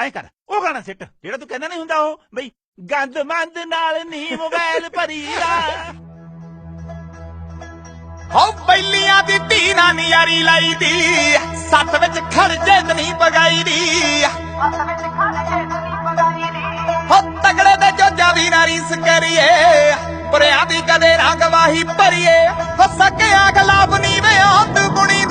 ਐ ਕਰ, ਉਹ ਗਾਣਾ ਸਿੱਟ, ਜਿਹੜਾ ਤੂੰ ਕਹਿੰਦਾ ਨਹੀਂ ਹੁੰਦਾ ਉਹ, ਬਈ, ਗੰਦ ਮੰਦ ਨਾਲ ਨੀ ਮੋਬਾਈਲ ਭਰੀਦਾ ਹੋ ਬੈਲੀਆਂ ਦੀ ਧੀ ਨਾ ਨਿਆਰੀ ਲਾਈ ਦੀ ਸੱਤ ਵਿੱਚ ਖਰਜੇ ਤੇ ਨਹੀਂ ਪਗਾਈ ਦੀ ਹੋ ਤਗੜੇ ਦੇ ਜੋਜਾਂ ਦੀ ਨਾ ਕਰੀਏ ਪਰਿਆ ਦੀ ਕਦੇ ਰੰਗ ਵਾਹੀ ਭਰੀਏ। ਹੋ ਸਕਿਆ ਗਲਾਬ ਨੀ ਵੇ ਬੁਣੀ